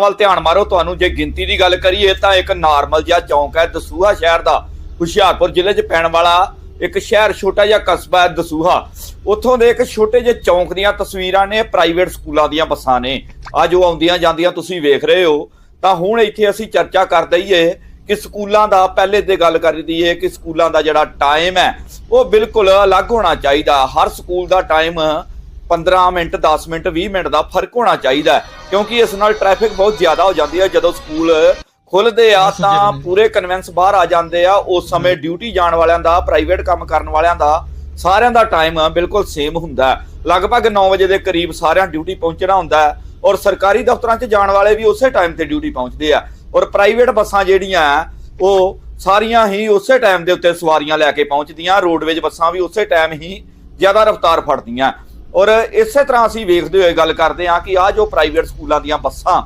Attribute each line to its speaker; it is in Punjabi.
Speaker 1: ਵੱਲ ਧਿਆਨ ਮਾਰੋ। ਤੁਹਾਨੂੰ ਜੇ ਗਿਣਤੀ ਦੀ ਗੱਲ ਕਰੀਏ ਤਾਂ ਇੱਕ ਨਾਰਮਲ ਜਿਹਾ ਚੌਂਕ ਹੈ ਦਸੂਹਾ ਸ਼ਹਿਰ ਦਾ। ਹੁਸ਼ਿਆਰਪੁਰ ਜ਼ਿਲ੍ਹੇ 'ਚ ਪੈਣ ਵਾਲਾ ਇੱਕ ਸ਼ਹਿਰ ਛੋਟਾ ਜਿਹਾ ਕਸਬਾ ਹੈ ਦਸੂਹਾ। ਉੱਥੋਂ ਦੇ ਇੱਕ ਛੋਟੇ ਜਿਹੇ ਚੌਂਕ ਦੀਆਂ ਤਸਵੀਰਾਂ ਨੇ, ਪ੍ਰਾਈਵੇਟ ਸਕੂਲਾਂ ਦੀਆਂ ਬੱਸਾਂ ਨੇ। ਆ ਜੋ ਆਉਂਦੀਆਂ ਜਾਂਦੀਆਂ, ਤੁਸੀਂ ਵੇਖ ਰਹੇ ਹੋ। ਤਾਂ ਹੁਣ ਇੱਥੇ ਅਸੀਂ ਚਰਚਾ ਕਰ ਦਈਏ ਕਿ ਸਕੂਲਾਂ ਦਾ, ਪਹਿਲੇ ਤੇ ਗੱਲ ਕਰ ਦਈਏ ਕਿ ਸਕੂਲਾਂ ਦਾ ਜਿਹੜਾ ਟਾਈਮ ਹੈ, ਉਹ ਬਿਲਕੁਲ ਅਲੱਗ ਹੋਣਾ ਚਾਹੀਦਾ। ਹਰ ਸਕੂਲ ਦਾ ਟਾਈਮ 15 ਮਿੰਟ 10 ਮਿੰਟ 20 ਮਿੰਟ ਦਾ ਫ਼ਰਕ ਹੋਣਾ ਚਾਹੀਦਾ ਕਿਉਂਕਿ ਇਸ ਨਾਲ ਟ੍ਰੈਫਿਕ ਬਹੁਤ ਜ਼ਿਆਦਾ ਹੋ ਜਾਂਦੀ ਹੈ। ਜਦੋਂ ਸਕੂਲ ਖੁੱਲਦੇ ਆ ਤਾਂ ਪੂਰੇ ਕਨਵੈਂਸ ਬਾਹਰ ਆ ਜਾਂਦੇ ਆ। ਉਸ ਸਮੇਂ ਡਿਊਟੀ ਜਾਣ ਵਾਲਿਆਂ ਦਾ ਪ੍ਰਾਈਵੇਟ ਕੰਮ ਕਰਨ ਵਾਲਿਆਂ ਦਾ ਸਾਰਿਆਂ ਦਾ ਟਾਈਮ ਬਿਲਕੁਲ ਸੇਮ ਹੁੰਦਾ। ਲਗਭਗ 9 ਵਜੇ ਦੇ ਕਰੀਬ ਸਾਰਿਆਂ ਡਿਊਟੀ ਪਹੁੰਚਣਾ ਹੁੰਦਾ ਹੈ ਔਰ ਸਰਕਾਰੀ ਦਫ਼ਤਰਾਂ 'ਚ ਜਾਣ ਵਾਲੇ ਵੀ ਉਸੇ ਟਾਈਮ ਤੇ ਡਿਊਟੀ ਪਹੁੰਚਦੇ ਆ। ਔਰ ਪ੍ਰਾਈਵੇਟ ਬੱਸਾਂ ਜਿਹੜੀਆਂ ਉਹ ਸਾਰੀਆਂ ਹੀ ਉਸੇ ਟਾਈਮ ਦੇ ਉੱਤੇ ਸਵਾਰੀਆਂ ਲੈ ਕੇ ਪਹੁੰਚਦੀਆਂ। ਰੋਡਵੇਜ ਬੱਸਾਂ ਵੀ ਉਸੇ ਟਾਈਮ ਹੀ ਜ਼ਿਆਦਾ ਰਫ਼ਤਾਰ ਫੜਦੀਆਂ। ਔਰ ਇਸੇ ਤਰ੍ਹਾਂ ਅਸੀਂ ਵੇਖਦੇ ਹੋਏ ਗੱਲ ਕਰਦੇ ਹਾਂ ਕਿ ਆ ਜੋ ਪ੍ਰਾਈਵੇਟ ਸਕੂਲਾਂ ਦੀਆਂ ਬੱਸਾਂ